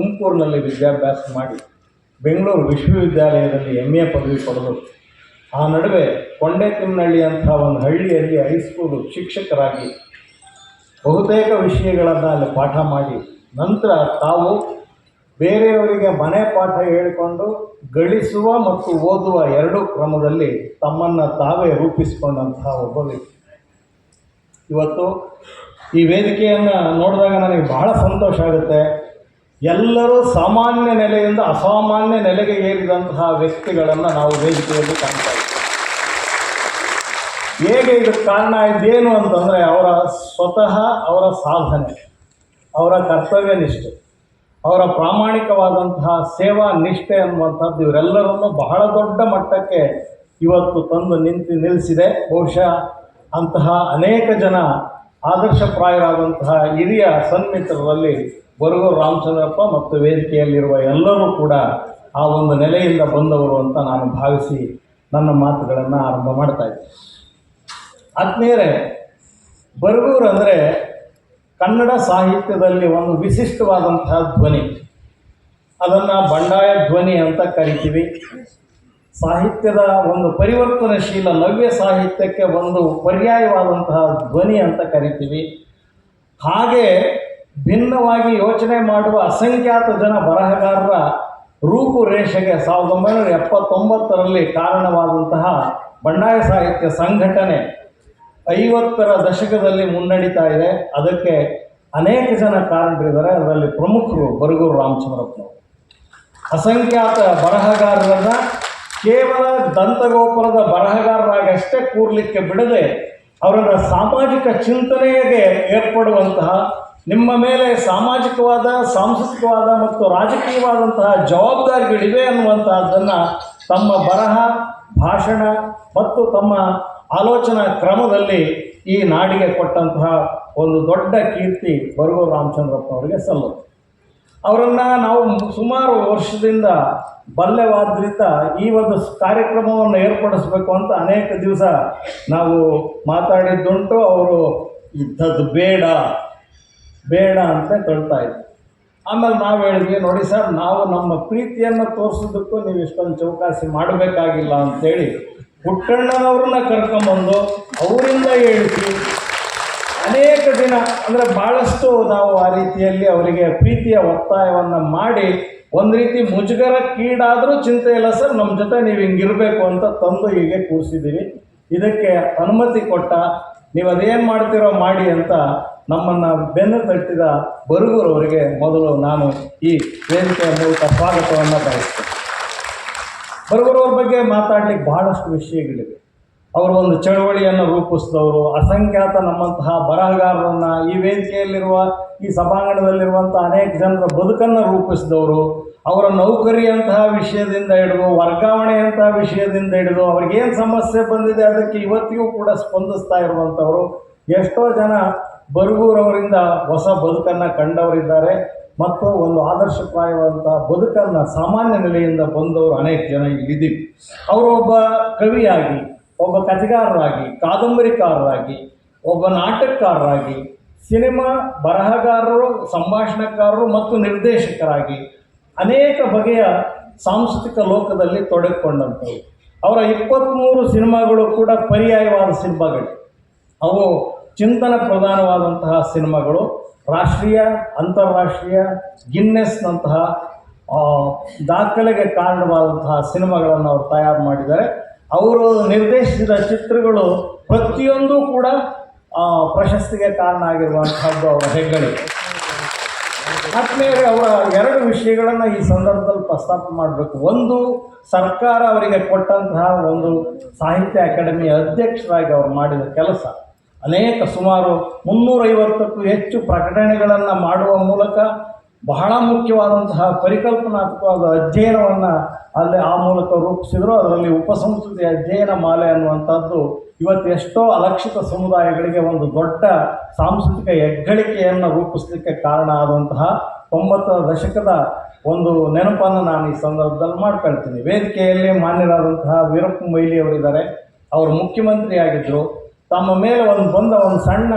ತುಮಕೂರಿನಲ್ಲಿ ವಿದ್ಯಾಭ್ಯಾಸ ಮಾಡಿ ಬೆಂಗಳೂರು ವಿಶ್ವವಿದ್ಯಾಲಯದಲ್ಲಿ ಎಂ ಎ ಪದವಿ ಪಡೆದು, ಆ ನಡುವೆ ಕೊಂಡೆತಿಮ್ಮನಹಳ್ಳಿ ಅಂತ ಒಂದು ಹಳ್ಳಿಯಲ್ಲಿ ಹೈಸ್ಕೂಲು ಶಿಕ್ಷಕರಾಗಿ ಬಹುತೇಕ ವಿಷಯಗಳನ್ನು ಅಲ್ಲಿ ಪಾಠ ಮಾಡಿ, ನಂತರ ತಾವು ಬೇರೆಯವರಿಗೆ ಮನೆ ಪಾಠ ಹೇಳಿಕೊಂಡು ಗಳಿಸುವ ಮತ್ತು ಓದುವ ಎರಡೂ ಕ್ರಮದಲ್ಲಿ ತಮ್ಮನ್ನು ತಾವೇ ರೂಪಿಸಿಕೊಂಡಂತಹ ಒಬ್ಬ ವ್ಯಕ್ತಿ. ಇವತ್ತು ಈ ವೇದಿಕೆಯನ್ನು ನೋಡಿದಾಗ ನನಗೆ ಬಹಳ ಸಂತೋಷ ಆಗುತ್ತೆ. ಎಲ್ಲರೂ ಸಾಮಾನ್ಯ ನೆಲೆಯಿಂದ ಅಸಾಮಾನ್ಯ ನೆಲೆಗೆ ಏರಿದಂತಹ ವ್ಯಕ್ತಿಗಳನ್ನು ನಾವು ವೇದಿಕೆಯಲ್ಲಿ ಕಾಣ್ತಾ ಇದ್ದೀವಿ. ಹೇಗೆ ಇದಕ್ಕೆ ಕಾರಣ ಇದೇನು ಅಂತಂದರೆ ಅವರ ಸ್ವತಃ ಅವರ ಸಾಧನೆ, ಅವರ ಕರ್ತವ್ಯ ನಿಷ್ಠೆ, ಅವರ ಪ್ರಾಮಾಣಿಕವಾದಂತಹ ಸೇವಾ ನಿಷ್ಠೆ ಅನ್ನುವಂಥದ್ದು ಇವರೆಲ್ಲರನ್ನು ಬಹಳ ದೊಡ್ಡ ಮಟ್ಟಕ್ಕೆ ಇವತ್ತು ತಂದು ನಿಂತು ನಿಲ್ಲಿಸಿದೆ. ಬಹುಶಃ ಅಂತಹ ಅನೇಕ ಜನ ಆದರ್ಶಪ್ರಾಯರಾದಂತಹ ಹಿರಿಯ ಸನ್ಮಿತ್ರರಲ್ಲಿ ಬರಗೂರು ರಾಮಚಂದ್ರಪ್ಪ ಮತ್ತು ವೇದಿಕೆಯಲ್ಲಿರುವ ಎಲ್ಲರೂ ಕೂಡ ಆ ಒಂದು ನೆಲೆಯಿಂದ ಬಂದವರು ಅಂತ ನಾನು ಭಾವಿಸಿ ನನ್ನ ಮಾತುಗಳನ್ನು ಆರಂಭ ಮಾಡ್ತಾ ಇದ್ದೆ ಆತ್ಮೀಯರೇ, ಬರಗೂರು ಅಂದರೆ ಕನ್ನಡ ಸಾಹಿತ್ಯದಲ್ಲಿ ಒಂದು ವಿಶಿಷ್ಟವಾದಂತಹ ಧ್ವನಿ. ಅದನ್ನು ಬಂಡಾಯ ಧ್ವನಿ ಅಂತ ಕರಿತೀವಿ. ಸಾಹಿತ್ಯದ ಒಂದು ಪರಿವರ್ತನಶೀಲ ನವ್ಯ ಸಾಹಿತ್ಯಕ್ಕೆ ಒಂದು ಪರ್ಯಾಯವಾದಂತಹ ಧ್ವನಿ ಅಂತ ಕರಿತೀವಿ. ಹಾಗೆ ಭಿನ್ನವಾಗಿ ಯೋಚನೆ ಮಾಡುವ ಅಸಂಖ್ಯಾತ ಜನ ಬರಹಗಾರರ ರೂಪುರೇಷೆಗೆ ಸಾವಿರದ ಒಂಬೈನೂರ ಎಪ್ಪತ್ತೊಂಬತ್ತರಲ್ಲಿ ಕಾರಣವಾದಂತಹ ಬಂಡಾಯ ಸಾಹಿತ್ಯ ಸಂಘಟನೆ ಐವತ್ತರ ದಶಕದಲ್ಲಿ ಮುನ್ನಡೀತಾ ಇದೆ. ಅದಕ್ಕೆ ಅನೇಕ ಜನ ಕಾರಣರಿದ್ದಾರೆ. ಅದರಲ್ಲಿ ಪ್ರಮುಖರು ಬರಗೂರು ರಾಮಚಂದ್ರಪ್ಪನವರು. ಅಸಂಖ್ಯಾತ ಬರಹಗಾರರನ್ನು ಕೇವಲ ದಂತಗೋಪುರದ ಬರಹಗಾರರಾಗಷ್ಟೇ ಕೂರ್ಲಿಕ್ಕೆ ಬಿಡದೆ ಅವರನ್ನು ಸಾಮಾಜಿಕ ಚಿಂತನೆಗೆ ಏರ್ಪಡುವಂತಹ ನಿಮ್ಮ ಮೇಲೆ ಸಾಮಾಜಿಕವಾದ, ಸಾಂಸ್ಕೃತಿಕವಾದ ಮತ್ತು ರಾಜಕೀಯವಾದಂತಹ ಜವಾಬ್ದಾರಿಗಳಿವೆ ಅನ್ನುವಂತಹದ್ದನ್ನು ತಮ್ಮ ಬರಹ, ಭಾಷಣ ಮತ್ತು ತಮ್ಮ ಆಲೋಚನಾ ಕ್ರಮದಲ್ಲಿ ಈ ನಾಡಿಗೆ ಕೊಟ್ಟಂತಹ ಒಂದು ದೊಡ್ಡ ಕೀರ್ತಿ ಬರಗೂರು ರಾಮಚಂದ್ರಪ್ಪನವರಿಗೆ ಸಲ್ಲುತ್ತೆ ಅವರನ್ನು ನಾವು ಸುಮಾರು ವರ್ಷದಿಂದ ಬಲ್ಲೆವಾದ್ರಿತ ಈ ಒಂದು ಕಾರ್ಯಕ್ರಮವನ್ನು ಏರ್ಪಡಿಸಬೇಕು ಅಂತ ಅನೇಕ ದಿವಸ ನಾವು ಮಾತಾಡಿದ್ದುಂಟು. ಅವರು ಇದ್ದದ್ದು ಬೇಡ. ಬೇಡ ಅಂತ ತಳ್ತಾ ಇದ್ವಿ ಆಮೇಲೆ ನಾವು ಹೇಳಿದ್ವಿ, ನೋಡಿ ಸರ್, ನಾವು ನಮ್ಮ ಪ್ರೀತಿಯನ್ನು ತೋರಿಸೋದಕ್ಕೂ ನೀವು ಇಷ್ಟೊಂದು ಚೌಕಾಸಿ ಮಾಡಬೇಕಾಗಿಲ್ಲ ಅಂತೇಳಿ ಪುಟ್ಟಣ್ಣನವ್ರನ್ನ ಕರ್ಕೊಂಬಂದು ಅವರಿಂದ ಹೇಳಿಸಿ, ಅನೇಕ ದಿನ ಅಂದರೆ ಭಾಳಷ್ಟು ನಾವು ಆ ರೀತಿಯಲ್ಲಿ ಅವರಿಗೆ ಪ್ರೀತಿಯ ಒತ್ತಾಯವನ್ನು ಮಾಡಿ, ಒಂದು ರೀತಿ ಮುಜುಗರಕ್ಕೀಡಾದರೂ ಚಿಂತೆ ಇಲ್ಲ ಸರ್ ನಮ್ಮ ಜೊತೆ ನೀವು ಹಿಂಗಿರಬೇಕು ಅಂತ ತಂದು ಹೀಗೆ ಕೂರಿಸಿದ್ದೀವಿ ಇದಕ್ಕೆ ಅನುಮತಿ ಕೊಟ್ಟ, ನೀವು ಅದೇನು ಮಾಡ್ತೀರೋ ಮಾಡಿ ಅಂತ ನಮ್ಮನ್ನು ಬೆನ್ನು ತಟ್ಟಿದ ಬರುಗೂರವರಿಗೆ ಮೊದಲು ನಾನು ಈ ವೇದಿಕೆಯ ಮೂಲಕ ಸ್ವಾಗತವನ್ನು ಬಯಸ್ತೇನೆ. ಬರುಗೂರವ್ರ ಬಗ್ಗೆ ಮಾತಾಡ್ಲಿಕ್ಕೆ ಬಹಳಷ್ಟು ವಿಷಯಗಳಿವೆ. ಅವರು ಒಂದು ಚಳವಳಿಯನ್ನು ರೂಪಿಸಿದವರು, ಅಸಂಖ್ಯಾತ ನಮ್ಮಂತಹ ಬರಹಗಾರರನ್ನು ಈ ವೇದಿಕೆಯಲ್ಲಿರುವ, ಈ ಸಭಾಂಗಣದಲ್ಲಿರುವಂಥ ಅನೇಕ ಜನರ ಬದುಕನ್ನು ರೂಪಿಸಿದವರು, ಅವರ ನೌಕರಿಯಂತಹ ವಿಷಯದಿಂದ ಹಿಡಿದು, ವರ್ಗಾವಣೆಯಂತಹ ವಿಷಯದಿಂದ ಹಿಡಿದು, ಅವ್ರಿಗೇನು ಸಮಸ್ಯೆ ಬಂದಿದೆ ಅದಕ್ಕೆ ಇವತ್ತಿಗೂ ಕೂಡ ಸ್ಪಂದಿಸ್ತಾ ಇರುವಂಥವರು ಎಷ್ಟೋ ಜನ ಬರಗೂರವರಿಂದ ಹೊಸ ಬದುಕನ್ನು ಕಂಡವರಿದ್ದಾರೆ ಮತ್ತು ಒಂದು ಆದರ್ಶಪ್ರಾಯವಾದಂಥ ಬದುಕನ್ನು ಸಾಮಾನ್ಯ ನೆಲೆಯಿಂದ ಬಂದವರು ಅನೇಕ ಜನ ಇಲ್ಲಿದ್ದೀವಿ ಅವರೊಬ್ಬ ಕವಿಯಾಗಿ, ಒಬ್ಬ ಕಥೆಗಾರರಾಗಿ, ಕಾದಂಬರಿಕಾರರಾಗಿ, ಒಬ್ಬ ನಾಟಕಕಾರರಾಗಿ, ಸಿನಿಮಾ ಬರಹಗಾರರು, ಸಂಭಾಷಣಕಾರರು ಮತ್ತು ನಿರ್ದೇಶಕರಾಗಿ ಅನೇಕ ಬಗೆಯ ಸಾಂಸ್ಕೃತಿಕ ಲೋಕದಲ್ಲಿ ತೊಡಗಿಕೊಂಡಂಥವು ಅವರ ಇಪ್ಪತ್ತ್ಮೂರು ಸಿನಿಮಾಗಳು ಕೂಡ ಪರ್ಯಾಯವಾದ ಸಿನಿಮಾಗಳು. ಅವು ಚಿಂತನ ಪ್ರಧಾನವಾದಂತಹ ಸಿನಿಮಾಗಳು, ರಾಷ್ಟ್ರೀಯ, ಅಂತಾರಾಷ್ಟ್ರೀಯ, ಗಿನ್ನೆಸ್ನಂತಹ ದಾಖಲೆಗೆ ಕಾರಣವಾದಂತಹ ಸಿನಿಮಾಗಳನ್ನು ಅವರು ತಯಾರು ಮಾಡಿದ್ದಾರೆ. ಅವರು ನಿರ್ದೇಶಿಸಿದ ಚಿತ್ರಗಳು ಪ್ರತಿಯೊಂದು ಕೂಡ ಪ್ರಶಸ್ತಿಗೆ ಕಾರಣ ಆಗಿರುವಂತಹದ್ದು ಅವರ ಹೆಗ್ಗಳಿಕೆ ಆತ್ಮೀಯರೇ ಅವರ ಎರಡು ವಿಷಯಗಳನ್ನು ಈ ಸಂದರ್ಭದಲ್ಲಿ ಪ್ರಸ್ತಾಪ ಮಾಡಬೇಕು. ಒಂದು, ಸರ್ಕಾರ ಅವರಿಗೆ ಕೊಟ್ಟಂತಹ ಒಂದು ಸಾಹಿತ್ಯ ಅಕಾಡೆಮಿಯ ಅಧ್ಯಕ್ಷರಾಗಿ ಅವರು ಮಾಡಿದ ಕೆಲಸ. ಅನೇಕ ಸುಮಾರು ಮುನ್ನೂರೈವತ್ತಕ್ಕೂ ಹೆಚ್ಚು ಪ್ರಕಟಣೆಗಳನ್ನು ಮಾಡುವ ಮೂಲಕ ಬಹಳ ಮುಖ್ಯವಾದಂತಹ ಪರಿಕಲ್ಪನಾತ್ಮಕವಾದ ಅಧ್ಯಯನವನ್ನು ಅಲ್ಲಿ ಆ ಮೂಲಕ ರೂಪಿಸಿದರು. ಅದರಲ್ಲಿ ಉಪಸಂಸ್ಕೃತಿ ಅಧ್ಯಯನ ಮಾಲೆ ಅನ್ನುವಂಥದ್ದು ಇವತ್ತು ಎಷ್ಟೋ ಅಲಕ್ಷಿತ ಸಮುದಾಯಗಳಿಗೆ ಒಂದು ದೊಡ್ಡ ಸಾಂಸ್ಕೃತಿಕ ಹೆಗ್ಗಳಿಕೆಯನ್ನು ರೂಪಿಸಲಿಕ್ಕೆ ಕಾರಣ ಆದಂತಹ ತೊಂಬತ್ತರ ದಶಕದ ಒಂದು ನೆನಪನ್ನು ನಾನು ಈ ಸಂದರ್ಭದಲ್ಲಿ ಮಾಡ್ಕೊಳ್ತೀನಿ. ವೇದಿಕೆಯಲ್ಲಿ ಮಾನ್ಯರಾದಂತಹ ವೀರಪ್ಪ ಮೊಯ್ಲಿ ಅವರಿದ್ದಾರೆ ಅವರು ಮುಖ್ಯಮಂತ್ರಿಯಾಗಿದ್ದರು ತಮ್ಮ ಮೇಲೆ ಒಂದು ಬಂದ ಒಂದು ಸಣ್ಣ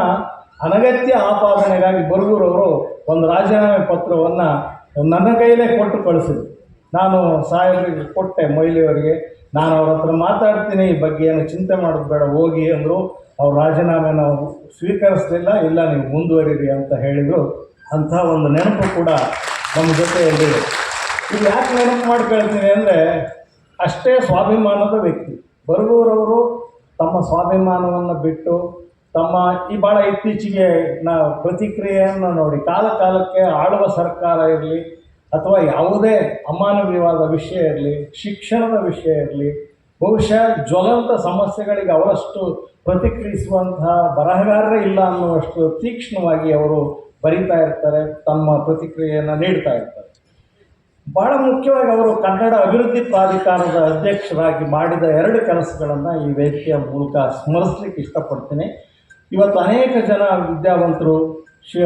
ಅನಗತ್ಯ ಆಪಾದನೆಗಾಗಿ ಬರಗೂರವರು ಒಂದು ರಾಜೀನಾಮೆ ಪತ್ರವನ್ನು ನನ್ನ ಕೈಯಲ್ಲೇ ಕೊಟ್ಟು ಕಳಿಸಿದ್ರು. ನಾನು ಸಾಹೇಬರಿಗೆ ಕೊಟ್ಟೆ ಮೊಯ್ಲಿಯವರಿಗೆ ನಾನು ಅವ್ರ ಹತ್ರ ಮಾತಾಡ್ತೀನಿ, ಈ ಬಗ್ಗೆ ಏನು ಚಿಂತೆ ಮಾಡೋದು ಬೇಡ, ಹೋಗಿ ಅಂದರು. ಅವ್ರ ರಾಜೀನಾಮೆ ನಾವು ಸ್ವೀಕರಿಸಲಿಲ್ಲ, ಇಲ್ಲ ನೀವು ಮುಂದುವರಿರಿ ಅಂತ ಹೇಳಿದರು. ಅಂಥ ಒಂದು ನೆನಪು ಕೂಡ ನಮ್ಮ ಜೊತೆಯಲ್ಲಿದೆ ಇದು. ಯಾಕೆ ನೆನಪು ಮಾಡ್ಕೊಳ್ತೀನಿ ಅಂದರೆ, ಅಷ್ಟೇ ಸ್ವಾಭಿಮಾನದ ವ್ಯಕ್ತಿ. ಬರಗೂರವರು ತಮ್ಮ ಸ್ವಾಭಿಮಾನವನ್ನು ಬಿಟ್ಟು ತಮ್ಮ ಈ ಭಾಳ ಇತ್ತೀಚೆಗೆ ನಾ ಪ್ರತಿಕ್ರಿಯೆಯನ್ನು ನೋಡಿ ಕಾಲ ಕಾಲಕ್ಕೆ ಆಳುವ ಸರ್ಕಾರ ಇರಲಿ ಅಥವಾ ಯಾವುದೇ ಅಮಾನವೀಯವಾದ ವಿಷಯ ಇರಲಿ, ಶಿಕ್ಷಣದ ವಿಷಯ ಇರಲಿ, ಬಹುಶಃ ಜ್ವಲಂತ ಸಮಸ್ಯೆಗಳಿಗೆ ಅವರಷ್ಟು ಪ್ರತಿಕ್ರಿಯಿಸುವಂತಹ ಬರಹಗಾರರೇ ಇಲ್ಲ ಅನ್ನುವಷ್ಟು ತೀಕ್ಷ್ಣವಾಗಿ ಅವರು ಬರಿತಾ ಇರ್ತಾರೆ, ತಮ್ಮ ಪ್ರತಿಕ್ರಿಯೆಯನ್ನು ನೀಡ್ತಾ ಇರ್ತಾರೆ. ಬಹಳ ಮುಖ್ಯವಾಗಿ ಅವರು ಕನ್ನಡ ಅಭಿವೃದ್ಧಿ ಪ್ರಾಧಿಕಾರದ ಅಧ್ಯಕ್ಷರಾಗಿ ಮಾಡಿದ ಎರಡು ಕೆಲಸಗಳನ್ನು ಈ ವೇದಿಕೆಯ ಮೂಲಕ ಸ್ಮರಿಸಲಿಕ್ಕೆ ಇಷ್ಟಪಡ್ತೀನಿ. ಇವತ್ತು ಅನೇಕ ಜನ ವಿದ್ಯಾವಂತರು, ಶ,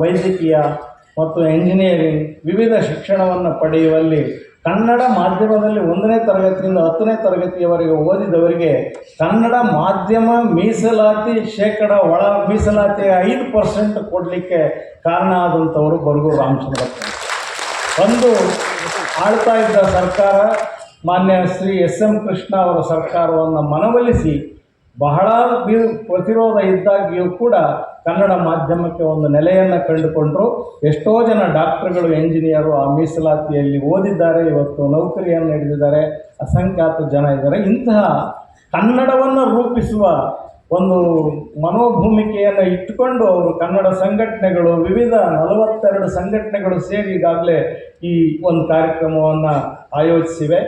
ವೈದ್ಯಕೀಯ ಮತ್ತು ಎಂಜಿನಿಯರಿಂಗ್ ವಿವಿಧ ಶಿಕ್ಷಣವನ್ನು ಪಡೆಯುವಲ್ಲಿ ಕನ್ನಡ ಮಾಧ್ಯಮದಲ್ಲಿ ಒಂದನೇ ತರಗತಿಯಿಂದ ಹತ್ತನೇ ತರಗತಿಯವರೆಗೆ ಓದಿದವರಿಗೆ ಕನ್ನಡ ಮಾಧ್ಯಮ ಮೀಸಲಾತಿ ಶೇಕಡ ಒಳ ಮೀಸಲಾತಿ ಐದು ಪರ್ಸೆಂಟ್ ಕೊಡಲಿಕ್ಕೆ ಕಾರಣ ಆದಂಥವರು ಬರಗೂರು ರಾಮಚಂದ್ರಪ್ಪ ಒಂದು ಆಳ್ತಾ ಇದ್ದ ಸರ್ಕಾರ ಮಾನ್ಯ ಶ್ರೀ ಎಸ್ ಎಂ ಕೃಷ್ಣ ಅವರ ಸರ್ಕಾರವನ್ನು ಮನವೊಲಿಸಿ ಬಹಳ ಪ್ರತಿರೋಧ ಇದ್ದಾಗಿಯೂ ಕೂಡ ಕನ್ನಡ ಮಾಧ್ಯಮಕ್ಕೆ ಒಂದು ನೆಲೆಯನ್ನು ಕಂಡುಕೊಂಡರು. ಎಷ್ಟೋ ಜನ ಡಾಕ್ಟರ್ಗಳು, ಎಂಜಿನಿಯರು ಆ ಮೀಸಲಾತಿಯಲ್ಲಿ ಓದಿದ್ದಾರೆ, ಇವತ್ತು ನೌಕರಿಯನ್ನು ಹಿಡಿದಿದ್ದಾರೆ. ಅಸಂಖ್ಯಾತ ಜನ ಇದ್ದಾರೆ. ಇಂತಹ ಕನ್ನಡವನ್ನು ರೂಪಿಸುವ ಒಂದು ಮನೋಭೂಮಿಕೆಯನ್ನು ಇಟ್ಟುಕೊಂಡು ಅವರು ಕನ್ನಡ ಸಂಘಟನೆಗಳು, ವಿವಿಧ ನಲವತ್ತೆರಡು ಸಂಘಟನೆಗಳು ಸೇರಿ ಈಗಾಗಲೇ ಈ ಒಂದು ಕಾರ್ಯಕ್ರಮವನ್ನು ಆಯೋಜಿಸಿವೆ.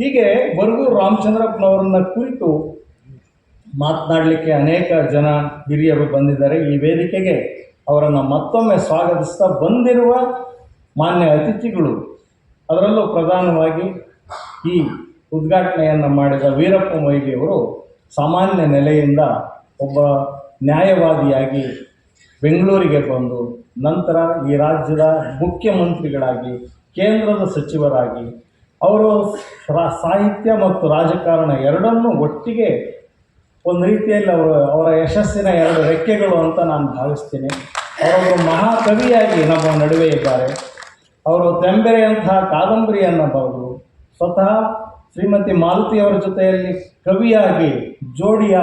ಹೀಗೆ ಬರಗೂರು ರಾಮಚಂದ್ರಪ್ಪನವರನ್ನ ಕುರಿತು ಮಾತನಾಡಲಿಕ್ಕೆ ಅನೇಕ ಜನ ಹಿರಿಯರು ಬಂದಿದ್ದಾರೆ. ಈ ವೇದಿಕೆಗೆ ಅವರನ್ನು ಮತ್ತೊಮ್ಮೆ ಸ್ವಾಗತಿಸ್ತಾ ಬಂದಿರುವ ಮಾನ್ಯ ಅತಿಥಿಗಳು, ಅದರಲ್ಲೂ ಪ್ರಧಾನವಾಗಿ ಈ ಉದ್ಘಾಟನೆಯನ್ನು ಮಾಡಿದ ವೀರಪ್ಪ ಮೊಯ್ಲಿಯವರು ಸಾಮಾನ್ಯ ನೆಲೆಯಿಂದ ಒಬ್ಬ ನ್ಯಾಯವಾದಿಯಾಗಿ ಬೆಂಗಳೂರಿಗೆ ಬಂದು ನಂತರ ಈ ರಾಜ್ಯದ ಮುಖ್ಯಮಂತ್ರಿಗಳಾಗಿ, ಕೇಂದ್ರದ ಸಚಿವರಾಗಿ, ಅವರು ಸಾಹಿತ್ಯ ಮತ್ತು ರಾಜಕಾರಣ ಎರಡನ್ನೂ ಒಟ್ಟಿಗೆ ಒಂದು ರೀತಿಯಲ್ಲಿ ಅವರು, ಅವರ ಯಶಸ್ಸಿನ ಎರಡು ರೆಕ್ಕೆಗಳು ಅಂತ ನಾನು ಭಾವಿಸ್ತೀನಿ. ಅವರೊಬ್ಬ ಮಹಾಕವಿಯಾಗಿ ನಮ್ಮ ನಡುವೆ ಇದ್ದಾರೆ. ಅವರು ತೆಂಬೆರೆಯಂತಹ ಕಾದಂಬರಿಯನ್ನು ಬರೆದು ಸ್ವತಃ ಶ್ರೀಮತಿ ಮಾಲತಿಯವರ ಜೊತೆಯಲ್ಲಿ ಕವಿಯಾಗಿ ಜೋಡಿಯ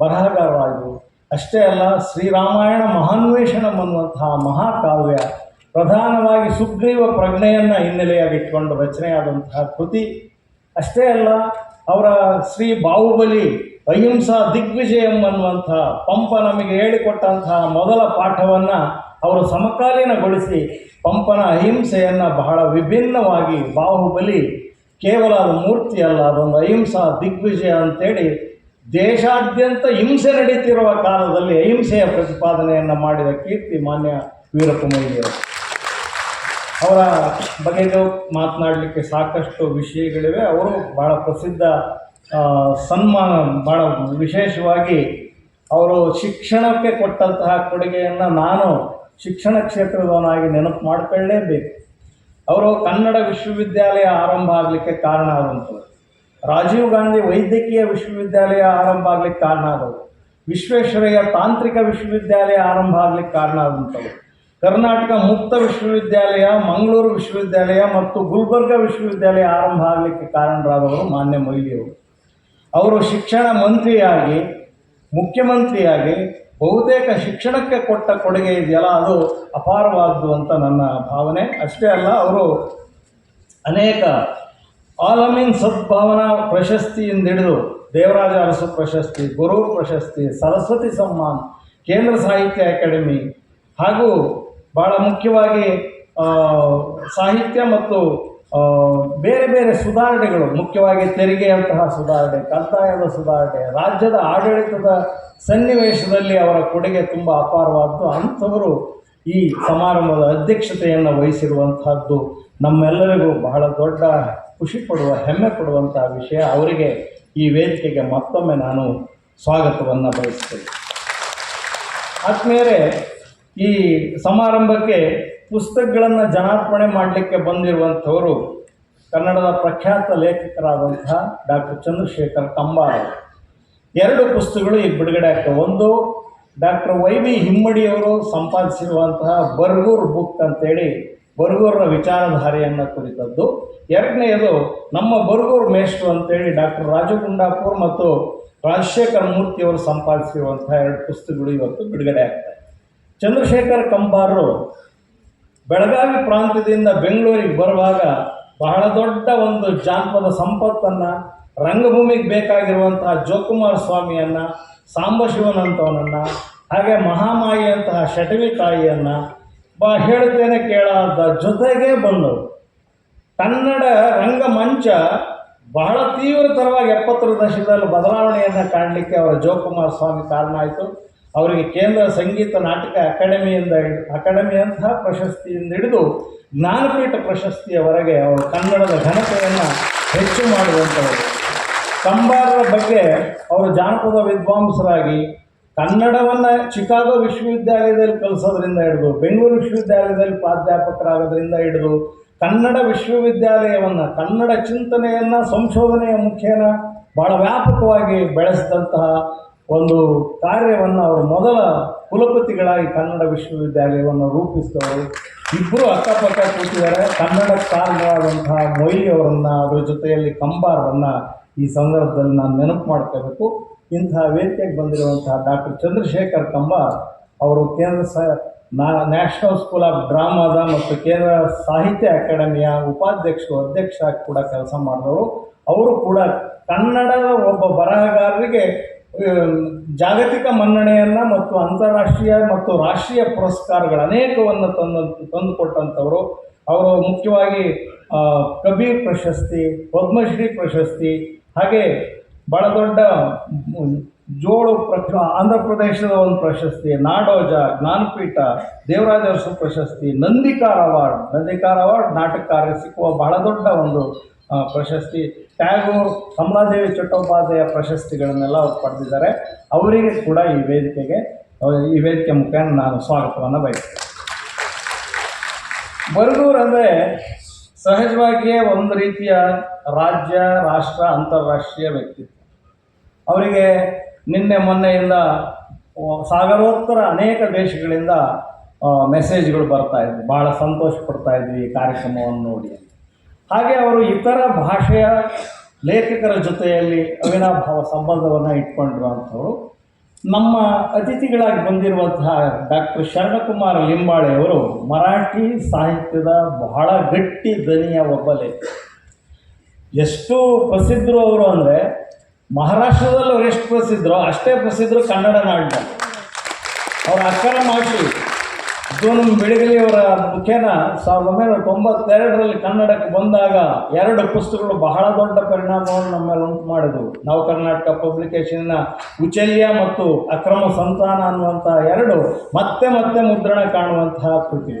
ಬರಹಗಾರರಾಗಿ ಅಷ್ಟೇ ಅಲ್ಲ, ಶ್ರೀರಾಮಾಯಣ ಮಹಾನ್ವೇಷಣಂ ಅನ್ನುವಂತಹ ಮಹಾಕಾವ್ಯ ಪ್ರಧಾನವಾಗಿ ಸುಗ್ರೀವ ಪ್ರಜ್ಞೆಯನ್ನು ಹಿನ್ನೆಲೆಯಾಗಿಟ್ಕೊಂಡು ರಚನೆಯಾದಂತಹ ಕೃತಿ. ಅಷ್ಟೇ ಅಲ್ಲ, ಅವರ ಶ್ರೀ ಬಾಹುಬಲಿ ಅಹಿಂಸಾ ದಿಗ್ವಿಜಯಂ ಅನ್ನುವಂಥ ಪಂಪ ನಮಗೆ ಹೇಳಿಕೊಟ್ಟಂತಹ ಮೊದಲ ಪಾಠವನ್ನು ಅವರು ಸಮಕಾಲೀನಗೊಳಿಸಿ ಪಂಪನ ಅಹಿಂಸೆಯನ್ನು ಬಹಳ ವಿಭಿನ್ನವಾಗಿ ಬಾಹುಬಲಿ ಕೇವಲ ಅದು ಮೂರ್ತಿ ಅಲ್ಲ, ಅದೊಂದು ಅಹಿಂಸಾ ದಿಗ್ವಿಜಯ ಅಂತೇಳಿ ದೇಶಾದ್ಯಂತ ಹಿಂಸೆ ನಡೀತಿರುವ ಕಾಲದಲ್ಲಿ ಅಹಿಂಸೆಯ ಪ್ರತಿಪಾದನೆಯನ್ನು ಮಾಡಿದ ಕೀರ್ತಿ ಮಾನ್ಯ ವೀರಪ್ಪ ಮೊಯ್ಲಿಯವರು ಅವರ ಬಗೆಗೂ ಮಾತನಾಡಲಿಕ್ಕೆ ಸಾಕಷ್ಟು ವಿಷಯಗಳಿವೆ. ಅವರು ಭಾಳ ಪ್ರಸಿದ್ಧ ಸನ್ಮಾನ ಭಾಳ ವಿಶೇಷವಾಗಿ ಅವರು ಶಿಕ್ಷಣಕ್ಕೆ ಕೊಟ್ಟಂತಹ ಕೊಡುಗೆಯನ್ನು ನಾನು ಶಿಕ್ಷಣ ಕ್ಷೇತ್ರದವನಾಗಿ ನೆನಪು ಮಾಡ್ಕೊಳ್ಳೇಬೇಕು. ಅವರು ಕನ್ನಡ ವಿಶ್ವವಿದ್ಯಾಲಯ ಆರಂಭ ಆಗಲಿಕ್ಕೆ ಕಾರಣ ರಾಜೀವ್ ಗಾಂಧಿ ವೈದ್ಯಕೀಯ ವಿಶ್ವವಿದ್ಯಾಲಯ ಆರಂಭ ಆಗ್ಲಿಕ್ಕೆ ಕಾರಣ ಆದವು. ವಿಶ್ವೇಶ್ವರಯ್ಯ ತಾಂತ್ರಿಕ ವಿಶ್ವವಿದ್ಯಾಲಯ ಆರಂಭ ಆಗ್ಲಿಕ್ಕೆ ಕಾರಣ ಆದಂಥವು. ಕರ್ನಾಟಕ ಮುಕ್ತ ವಿಶ್ವವಿದ್ಯಾಲಯ, ಮಂಗಳೂರು ವಿಶ್ವವಿದ್ಯಾಲಯ ಮತ್ತು ಗುಲ್ಬರ್ಗ ವಿಶ್ವವಿದ್ಯಾಲಯ ಆರಂಭ ಆಗಲಿಕ್ಕೆ ಕಾರಣರಾದವರು ಮಾನ್ಯ ಮೊಯ್ಲಿಯವರು ಅವರು ಶಿಕ್ಷಣ ಮಂತ್ರಿಯಾಗಿ, ಮುಖ್ಯಮಂತ್ರಿಯಾಗಿ ಬಹುತೇಕ ಶಿಕ್ಷಣಕ್ಕೆ ಕೊಟ್ಟ ಕೊಡುಗೆ ಇದೆಯಲ್ಲ, ಅದು ಅಪಾರವಾದ್ದು ಅಂತ ನನ್ನ ಭಾವನೆ. ಅಷ್ಟೇ ಅಲ್ಲ, ಅವರು ಅನೇಕ ಆಲಮೀನ್ ಸದ್ಭಾವನಾ ಪ್ರಶಸ್ತಿಯಿಂದ ಹಿಡಿದು ದೇವರಾಜ ಅರಸು ಪ್ರಶಸ್ತಿ ಗುರು ಪ್ರಶಸ್ತಿ, ಸರಸ್ವತಿ ಸಮ್ಮಾನ್, ಕೇಂದ್ರ ಸಾಹಿತ್ಯ ಅಕಾಡೆಮಿ ಹಾಗೂ ಭಾಳ ಮುಖ್ಯವಾಗಿ ಸಾಹಿತ್ಯ ಮತ್ತು ಬೇರೆ ಬೇರೆ ಸುಧಾರಣೆಗಳು, ಮುಖ್ಯವಾಗಿ ತೆರಿಗೆಯಂತಹ ಸುಧಾರಣೆ ಕಂದಾಯದ ಸುಧಾರಣೆ, ರಾಜ್ಯದ ಆಡಳಿತದ ಸನ್ನಿವೇಶದಲ್ಲಿ ಅವರ ಕೊಡುಗೆ ತುಂಬ ಅಪಾರವಾದ್ದು. ಅಂಥವರು ಈ ಸಮಾರಂಭದ ಅಧ್ಯಕ್ಷತೆಯನ್ನು ವಹಿಸಿರುವಂತಹದ್ದು ನಮ್ಮೆಲ್ಲರಿಗೂ ಬಹಳ ದೊಡ್ಡ ಖುಷಿ ಪಡುವ, ಹೆಮ್ಮೆ ಪಡುವಂತಹ ವಿಷಯ ಅವರಿಗೆ ಈ ವೇದಿಕೆಗೆ ಮತ್ತೊಮ್ಮೆ ನಾನು ಸ್ವಾಗತವನ್ನು ಬಯಸ್ತೇನೆ. ಆದ್ಮೇಲೆ ಈ ಸಮಾರಂಭಕ್ಕೆ ಪುಸ್ತಕಗಳನ್ನು ಜನಾರ್ಪಣೆ ಮಾಡಲಿಕ್ಕೆ ಬಂದಿರುವಂಥವರು ಕನ್ನಡದ ಪ್ರಖ್ಯಾತ ಲೇಖಕರಾದಂತಹ ಡಾಕ್ಟರ್ ಚಂದ್ರಶೇಖರ್ ಕಂಬಾರ. ಎರಡು ಪುಸ್ತಕಗಳು ಈ ಬಿಡುಗಡೆ ಆಗ್ತವೆ. ಒಂದು ಡಾಕ್ಟರ್ ವೈ ವಿ ಹಿಮ್ಮಡಿಯವರು ಸಂಪಾದಿಸಿರುವಂತಹ ಬರ್ಗೂರ್ ಬುಕ್ ಅಂತೇಳಿ ಬರಗೂರರ ವಿಚಾರಧಾರೆಯನ್ನು ಕುರಿತದ್ದು. ಎರಡನೆಯದು, ನಮ್ಮ ಬರಗೂರು ಮೇಷ್ಟ್ರು ಅಂತೇಳಿ ಡಾಕ್ಟರ್ ರಾಜು ಗುಂಡಾಪುರ್ ಮತ್ತು ರಾಜಶೇಖರ್ ಮೂರ್ತಿಯವರು ಸಂಪಾದಿಸಿರುವಂಥ ಎರಡು ಪುಸ್ತಕಗಳು ಇವತ್ತು ಬಿಡುಗಡೆ ಆಗ್ತವೆ ಚಂದ್ರಶೇಖರ್ ಕಂಬಾರರು ಬೆಳಗಾವಿ ಪ್ರಾಂತ್ಯದಿಂದ ಬೆಂಗಳೂರಿಗೆ ಬರುವಾಗ ಬಹಳ ದೊಡ್ಡ ಒಂದು ಜಾನಪದ ಸಂಪತ್ತನ್ನು, ರಂಗಭೂಮಿಗೆ ಬೇಕಾಗಿರುವಂತಹ ಜೋಕುಮಾರ ಸ್ವಾಮಿಯನ್ನು, ಸಾಂಬಶಿವನಂತವನನ್ನು, ಹಾಗೆ ಮಹಾಮಾಯಿಯಂತಹ ಶಟವಿ ತಾಯಿಯನ್ನು ಬಾ ಹೇಳುತ್ತೇನೆ ಅಂತ ಜೊತೆಗೆ ಬಂದವು ಕನ್ನಡ ರಂಗಮಂಚ ಬಹಳ ತೀವ್ರತರವಾಗಿ ಎಪ್ಪತ್ತರ ದಶಕದಲ್ಲಿ ಬದಲಾವಣೆಯನ್ನು ಕಾಣಲಿಕ್ಕೆ ಅವರ ಜೋಕುಮಾರ ಸ್ವಾಮಿ ಕಾರಣ ಆಯಿತು. ಅವರಿಗೆ ಕೇಂದ್ರ ಸಂಗೀತ ನಾಟಕ ಅಕಾಡೆಮಿಯಿಂದ ಅಕಾಡೆಮಿ ಅಕಾಡೆಮಿಯಂತಹ ಪ್ರಶಸ್ತಿಯಿಂದ ಹಿಡಿದು ಜ್ಞಾನಪೀಠ ಪ್ರಶಸ್ತಿಯವರೆಗೆ ಅವರು ಕನ್ನಡದ ಘನತೆಯನ್ನು ಹೆಚ್ಚು ಮಾಡುವಂಥವರು. ಕಂಬಾರರ ಬಗ್ಗೆ ಅವರು ಜಾನಪದ ವಿದ್ವಾಂಸರಾಗಿ ಕನ್ನಡವನ್ನು ಚಿಕಾಗೋ ವಿಶ್ವವಿದ್ಯಾಲಯದಲ್ಲಿ ಕಲಿಸೋದ್ರಿಂದ ಹಿಡಿದು, ಬೆಂಗಳೂರು ವಿಶ್ವವಿದ್ಯಾಲಯದಲ್ಲಿ ಪ್ರಾಧ್ಯಾಪಕರಾಗೋದ್ರಿಂದ ಹಿಡಿದು, ಕನ್ನಡ ವಿಶ್ವವಿದ್ಯಾಲಯವನ್ನು, ಕನ್ನಡ ಚಿಂತನೆಯನ್ನು, ಸಂಶೋಧನೆಯ ಮುಖೇನ ಭಾಳ ವ್ಯಾಪಕವಾಗಿ ಬೆಳೆಸಿದಂತಹ ಒಂದು ಕಾರ್ಯವನ್ನು ಅವರು ಮೊದಲ ಕುಲಪತಿಗಳಾಗಿ ಕನ್ನಡ ವಿಶ್ವವಿದ್ಯಾಲಯವನ್ನು ರೂಪಿಸಿದವರು. ಇಬ್ಬರು ಅಕ್ಕಪಕ್ಕ ಕೂತಿದ್ದಾರೆ. ಕನ್ನಡ ಕಾರಣವಾದಂತಹ ಮೊಯ್ಲಿ ಅವರನ್ನು ಅದರ ಜೊತೆಯಲ್ಲಿ ಕಂಬಾರವನ್ನು ಈ ಸಂದರ್ಭದಲ್ಲಿ ನಾನು ನೆನಪು ಮಾಡ್ಕೋಬೇಕು. ಇಂತಹ ವೇದಿಕೆಗೆ ಬಂದಿರುವಂತಹ ಡಾಕ್ಟರ್ ಚಂದ್ರಶೇಖರ್ ಕಂಬ ಅವರು ಕೇಂದ್ರ ಸ ನ್ಯಾಷನಲ್ ಸ್ಕೂಲ್ ಆಫ್ ಡ್ರಾಮಾದ ಮತ್ತು ಕೇಂದ್ರ ಸಾಹಿತ್ಯ ಅಕಾಡೆಮಿಯ ಉಪಾಧ್ಯಕ್ಷರು ಅಧ್ಯಕ್ಷ ಕೂಡ ಕೆಲಸ ಮಾಡಿದವರು. ಅವರು ಕೂಡ ಕನ್ನಡದ ಒಬ್ಬ ಬರಹಗಾರರಿಗೆ ಜಾಗತಿಕ ಮನ್ನಣೆಯನ್ನು ಮತ್ತು ಅಂತಾರಾಷ್ಟ್ರೀಯ ಮತ್ತು ರಾಷ್ಟ್ರೀಯ ಪುರಸ್ಕಾರಗಳು ಅನೇಕವನ್ನು ತಂದು, ತಂದುಕೊಟ್ಟಂಥವರು. ಅವರು ಮುಖ್ಯವಾಗಿ ಕಬೀರ್ ಪ್ರಶಸ್ತಿ, ಪದ್ಮಶ್ರೀ ಪ್ರಶಸ್ತಿ, ಹಾಗೆ ಭಾಳ ದೊಡ್ಡ ಜೋಳು ಪ್ರಕ ಆಂಧ್ರ ಪ್ರದೇಶದ ಒಂದು ಪ್ರಶಸ್ತಿ, ನಾಡೋಜ, ಜ್ಞಾನಪೀಠ ದೇವರಾಜ ಅರಸು ಪ್ರಶಸ್ತಿ ನಂದಿಕಾರ ಅವಾರ್ಡ್. ನಂದಿಕಾರ ಅವಾರ್ಡ್ ನಾಟಕಕಾರ ಸಿಕ್ಕುವ ಬಹಳ ದೊಡ್ಡ ಒಂದು ಪ್ರಶಸ್ತಿ. ಟ್ಯಾಗೂರ್, ಕಮಲಾದೇವಿ ಚಟ್ಟೋಪಾಧ್ಯಾಯ ಪ್ರಶಸ್ತಿಗಳನ್ನೆಲ್ಲ ಅವ್ರು ಪಡೆದಿದ್ದಾರೆ. ಅವರಿಗೆ ಕೂಡ ಈ ವೇದಿಕೆಗೆ ಈ ವೇದಿಕೆ ಮುಖೇನ ನಾನು ಸ್ವಾಗತವನ್ನು ಬಯಸ್ತೇನೆ. ಬರಗೂರು ಅಂದರೆ ಸಹಜವಾಗಿಯೇ ಒಂದು ರೀತಿಯ ರಾಜ್ಯ, ರಾಷ್ಟ್ರ, ಅಂತಾರಾಷ್ಟ್ರೀಯ ವ್ಯಕ್ತಿತ್ವ. ಅವರಿಗೆ ನಿನ್ನೆ ಮೊನ್ನೆಯಿಂದ ಸಾಗರೋತ್ತರ ಅನೇಕ ದೇಶಗಳಿಂದ ಮೆಸೇಜ್ಗಳು ಬರ್ತಾ ಇದ್ವಿ. ಭಾಳ ಸಂತೋಷ ಪಡ್ತಾ ಇದ್ವಿ ಈ ಕಾರ್ಯಕ್ರಮವನ್ನು ನೋಡಿ. ಹಾಗೆ ಅವರು ಇತರ ಭಾಷೆಯ ಲೇಖಕರ ಜೊತೆಯಲ್ಲಿ ಅವಿನಾಭಾವ ಸಂಬಂಧವನ್ನು ಇಟ್ಕೊಂಡಿರುವಂಥವ್ರು. ನಮ್ಮ ಅತಿಥಿಗಳಾಗಿ ಬಂದಿರುವಂತಹ ಡಾಕ್ಟರ್ ಶರಣಕುಮಾರ್ ಲಿಂಬಾಳೆಯವರು ಮರಾಠಿ ಸಾಹಿತ್ಯದ ಬಹಳ ಗಟ್ಟಿ ದನಿಯ ಒಬ್ಬ ಲೇಖಕ ಎಷ್ಟು ಪ್ರಸಿದ್ಧರು ಅವರು ಅಂದರೆ ಮಹಾರಾಷ್ಟ್ರದಲ್ಲಿ ಅವ್ರು ಎಷ್ಟು ಪ್ರಸಿದ್ಧರೋ, ಅಷ್ಟೇ ಪ್ರಸಿದ್ಧರು ಕನ್ನಡ ನಾಡಿನಲ್ಲಿ. ಅವರ ಅಕ್ಕರ ಮಾಷಿ ಜೋನಂ ಬೆಳಗಲಿಯವರ ಮುಖೇನ ಸಾವಿರದ ಒಂಬೈನೂರ ತೊಂಬತ್ತೆರಡರಲ್ಲಿ ಕನ್ನಡಕ್ಕೆ ಬಂದಾಗ ಎರಡು ಪುಸ್ತಕಗಳು ಬಹಳ ದೊಡ್ಡ ಪರಿಣಾಮವನ್ನು ನಮ್ಮ ಮೇಲೆ ಉಂಟು ಮಾಡಿದವು. ನಾವು ಕರ್ನಾಟಕ ಪಬ್ಲಿಕೇಶನ್ನ ಉಚಲ್ಯ ಮತ್ತು ಅಕ್ರಮ ಸಂತಾನ ಅನ್ನುವಂಥ ಎರಡು ಮತ್ತೆ ಮತ್ತೆ ಮುದ್ರಣ ಕಾಣುವಂತಹ ಕೃತಿ.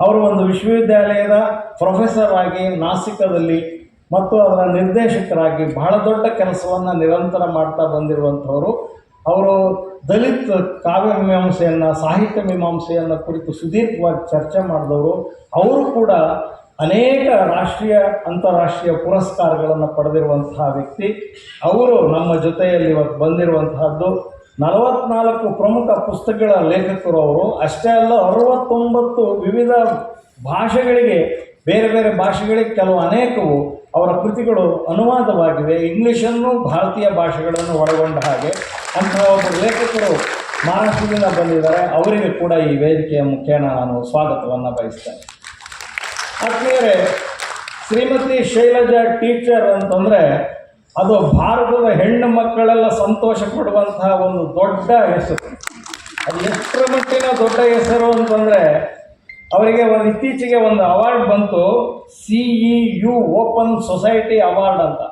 ಅವರು ಒಂದು ವಿಶ್ವವಿದ್ಯಾಲಯದ ಪ್ರೊಫೆಸರ್ ಆಗಿ ನಾಸಿಕದಲ್ಲಿ ಮತ್ತು ಅದರ ನಿರ್ದೇಶಕರಾಗಿ ಬಹಳ ದೊಡ್ಡ ಕೆಲಸವನ್ನು ನಿರಂತರ ಮಾಡ್ತಾ ಬಂದಿರುವಂಥವರು. ಅವರು ದಲಿತ್ ಕಾವ್ಯ ಮೀಮಾಂಸೆಯನ್ನು, ಸಾಹಿತ್ಯ ಮೀಮಾಂಸೆಯನ್ನು ಕುರಿತು ಸುದೀರ್ಘವಾಗಿ ಚರ್ಚೆ ಮಾಡಿದವರು. ಅವರು ಕೂಡ ಅನೇಕ ರಾಷ್ಟ್ರೀಯ, ಅಂತಾರಾಷ್ಟ್ರೀಯ ಪುರಸ್ಕಾರಗಳನ್ನು ಪಡೆದಿರುವಂತಹ ವ್ಯಕ್ತಿ. ಅವರು ನಮ್ಮ ಜೊತೆಯಲ್ಲಿ ಇವತ್ತು ಬಂದಿರುವಂತಹದ್ದು. ನಲವತ್ನಾಲ್ಕು ಪ್ರಮುಖ ಪುಸ್ತಕಗಳ ಲೇಖಕರು ಅವರು. ಅಷ್ಟೇ ಅಲ್ಲ, ಅರವತ್ತೊಂಬತ್ತು ವಿವಿಧ ಭಾಷೆಗಳಿಗೆ, ಬೇರೆ ಬೇರೆ ಭಾಷೆಗಳಿಗೆ ಕೆಲವು ಅನೇಕವು ಅವರ ಕೃತಿಗಳು ಅನುವಾದವಾಗಿವೆ. ಇಂಗ್ಲೀಷನ್ನು ಭಾರತೀಯ ಭಾಷೆಗಳನ್ನು ಒಳಗೊಂಡ ಹಾಗೆ ಅಂತಹ ಒಬ್ಬ ಲೇಖಕರು ಮಹಾರಾಷ್ಟ್ರದಿಂದ ಬಂದಿದ್ದಾರೆ. ಅವರಿಗೆ ಕೂಡ ಈ ವೇದಿಕೆಯ ಮುಖೇನ ನಾನು ಸ್ವಾಗತವನ್ನು ಬಯಸ್ತೇನೆ. ಆತ್ಮೀಯರೇ, ಶ್ರೀಮತಿ ಶೈಲಜಾ ಟೀಚರ್ ಅಂತಂದರೆ ಅದು ಭಾರತದ ಹೆಣ್ಣು ಮಕ್ಕಳೆಲ್ಲ ಸಂತೋಷ ಪಡುವಂತಹ ಒಂದು ದೊಡ್ಡ ಹೆಸರು. ಅದು ಎಷ್ಟರ ಮಟ್ಟಿನ ದೊಡ್ಡ ಹೆಸರು ಅಂತಂದರೆ ಅವರಿಗೆ ಒಂದು ಇತ್ತೀಚೆಗೆ ಒಂದು ಅವಾರ್ಡ್ ಬಂತು C U open society award ಅಂತ.